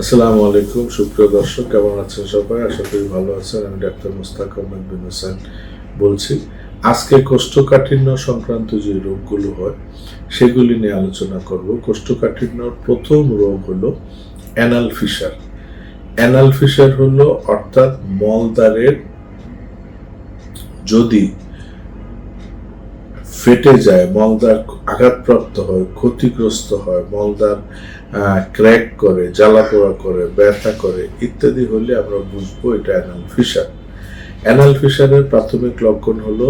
আসসালামু আলাইকুম, সুপ্রিয় দর্শক, কেমন আছেন সবাই? আশা করি ভালো আছেন। আমি ডাক্তার মুস্তাক আহমেদ বিন হোসেন বলছি। আজকে কোষ্ঠকাঠিন্য সংক্রান্ত যে রোগগুলো হয়, সেগুলি নিয়ে আলোচনা করব। কোষ্ঠকাঠিন্যর প্রথম রোগ হলো অ্যানাল ফিশার। অ্যানাল ফিশার হলো, অর্থাৎ মলদ্বারের যদি ফেটে যায় মলদার আঘাতপ্রাপ্ত হয়, ক্ষতিগ্রস্ত হয় মলদার ক্র্যাক করে জ্বালা পোড়া করে, ব্যথা করে ইত্যাদি হলে আমরা বুঝব এটা অ্যানাল ফিশার অ্যানাল ফিশারের প্রাথমিক লক্ষণ হলো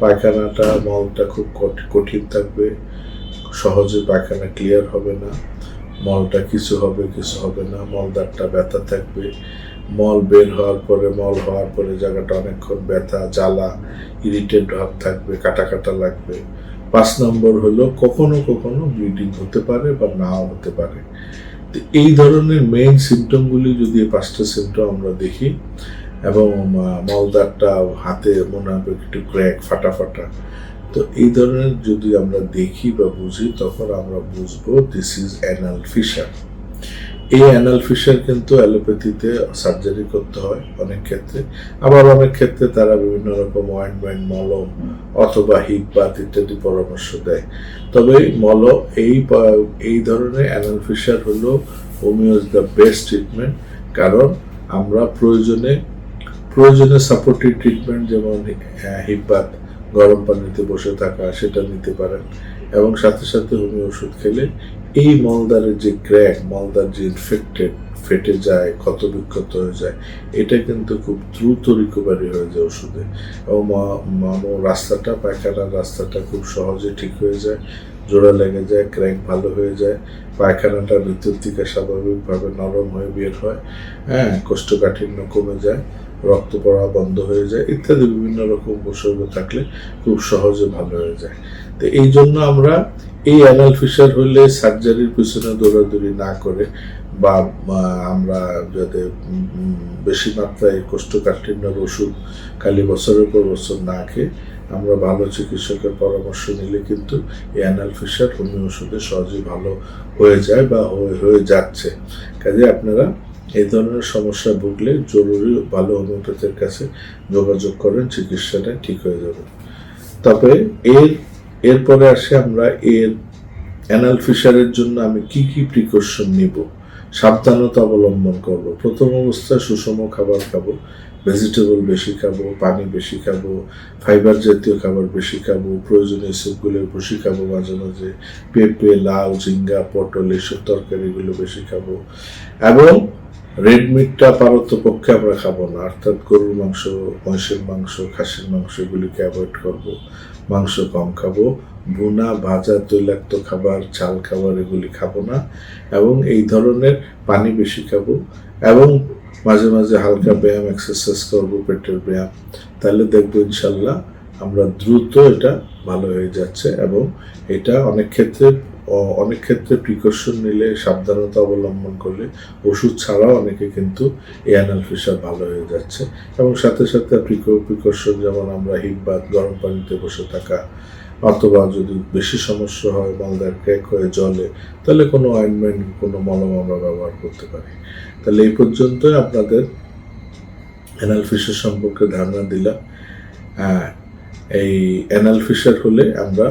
পায়খানাটা, মলটা খুব কঠিন থাকবে, সহজে পায়খানা ক্লিয়ার হবে না। মলটা কিছু হবে কিছু হবে না। মলদারটা ব্যথা থাকবে। মল বের হওয়ার পরে, মল হওয়ার পরে জায়গাটা অনেকক্ষণ ব্যথা, জ্বালা ইরিটেড ভাব থাকবে কাটা কাটা লাগবে। পাঁচ নম্বর হলো কখনো কখনো ব্লিডিং হতে পারে বা নাও হতে পারে। তো এই ধরনের মেইন সিমটমগুলি যদি পাঁচটা সিমটম আমরা দেখি, এবং মলদারটা হাতে মনে হবে একটু ক্র্যাক ফাটা ফাটা তো এই ধরনের যদি আমরা দেখি বা বুঝি, তখন আমরা বুঝব দিস ইজ অ্যানাল ফিশার এই অ্যানাল ফিশার কিন্তু অ্যালোপ্যাথিতে সার্জারি করতে হয় অনেক ক্ষেত্রে। আবার অনেক ক্ষেত্রে তারা বিভিন্ন রকম অয়েন্টমেন্ট মলম অথবা হিপ বাত ইত্যাদি পরামর্শ দেয়। তবে মলম, এই এই ধরনের অ্যানাল ফিশার হলো homeo is the best treatment কারণ আমরা প্রয়োজনে প্রয়োজনে সাপোর্টিভ ট্রিটমেন্ট যেমন হিপ বাত গরম পানিতে বসে থাকা, সেটা নিতে পারেন। এবং সাথে সাথে হোমিও ওষুধ খেলে এই মলদারের যে ক্র্যাক মলদার যে ইনফেক্টেড ফেটে যায়, ক্ষত বিক্ষত হয়ে যায়, এটা কিন্তু খুব দ্রুত রিকভারি হয়ে যায় ওষুধে। এবং ম- ম- রাস্তাটা, পায়খানার রাস্তাটা খুব সহজে ঠিক হয়ে যায়, জোড়া লেগে যায়, ক্র্যাক ভালো হয়ে যায়, পায়খানাটা ভিতর থেকে স্বাভাবিকভাবে নরম হয়ে বের হয় হ্যাঁ কোষ্ঠকাঠিন্য কমে যায়। রক্ত পড়া বন্ধ হয়ে যায়, ইত্যাদি বিভিন্ন রকম উপসর্গ থাকলে খুব সহজে ভালো হয়ে যায়। তো এই জন্য আমরা এই অ্যানাল ফিশার হলে সার্জারির পিছনে দৌড়াদৌড়ি না করে বা আমরা যাতে বেশি মাত্রায় কোষ্ঠকাঠিন্যর ওষুধ খালি বছরের পর বছর না খেয়ে আমরা ভালো চিকিৎসকের পরামর্শ নিলে কিন্তু এই অ্যানাল ফিশার হোমিও ওষুধে সহজে ভালো হয়ে যায় বা হয়ে যাচ্ছে। কাজে আপনারা এই ধরনের সমস্যা ভুগলে জরুরি ভালো হোমিওপ্যাথের কাছে যোগাযোগ করেন চিকিৎসাটা ঠিক হয়ে যাবে। তবে এর, এরপরে আসে আমরা এর অ্যানাল ফিশারের জন্য আমি কি কি প্রিকশন নিব, সাবধানতা অবলম্বন করব। প্রথম অবস্থায় সুষম খাবার খাব ভেজিটেবল বেশি খাব, পানি বেশি খাব ফাইবার জাতীয় খাবার বেশি খাব, প্রয়োজনীয় স্যুপগুলো বেশি খাব, মাঝে মাঝে পেঁপে, লাউ, ঝিঙ্গা, পটল, এসব তরকারিগুলো বেশি খাব। এবং রেড মিটটা পারতপক্ষে আমরা খাব না। অর্থাৎ গরুর মাংস, মহিষের মাংস, খাসির মাংস এগুলিকে অ্যাভয়েড করব। মাংস কম খাব। ভুনা, ভাজা, তৈলাক্ত খাবার, চাল খাবার এগুলি খাব না। এবং এই ধরনের পানি বেশি খাব। এবং মাঝে মাঝে হালকা ব্যায়াম এক্সারসাইজ করব, পেটের ব্যায়াম। তাহলে দেখব ইনশাল্লাহ আমরা দ্রুত এটা ভালো হয়ে যাচ্ছে এবং এটা অনেক ক্ষেত্রে অনেক ক্ষেত্রে প্রিকশন নিলে সাবধানতা অবলম্বন করলে ওষুধ ছাড়াও অনেকে কিন্তু এই অ্যানাল ফিশার ভালো হয়ে যাচ্ছে। এবং সাথে সাথে প্রিকশন যেমন আমরা হিট বাদ গরম পানিতে বসে থাকা অথবা যদি বেশি সমস্যা হয় মালদার ক্র্যাক হয়ে জলে তাহলে কোনো অয়েনমেন্ট কোনো মলম আমরা ব্যবহার করতে পারি। তাহলে এই পর্যন্তই আপনাদের অ্যানাল ফিশার সম্পর্কে ধারণা দিলাম। হ্যাঁ, এই অ্যানাল ফিশার হলে আমরা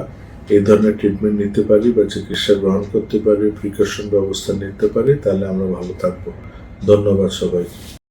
এই ধরনের ট্রিটমেন্ট নিতে পারি বা চিকিৎসা গ্রহণ করতে পারি প্রিকশন ব্যবস্থা নিতে পারি, তাহলে আমরা ভালো থাকব। ধন্যবাদ সবাইকে।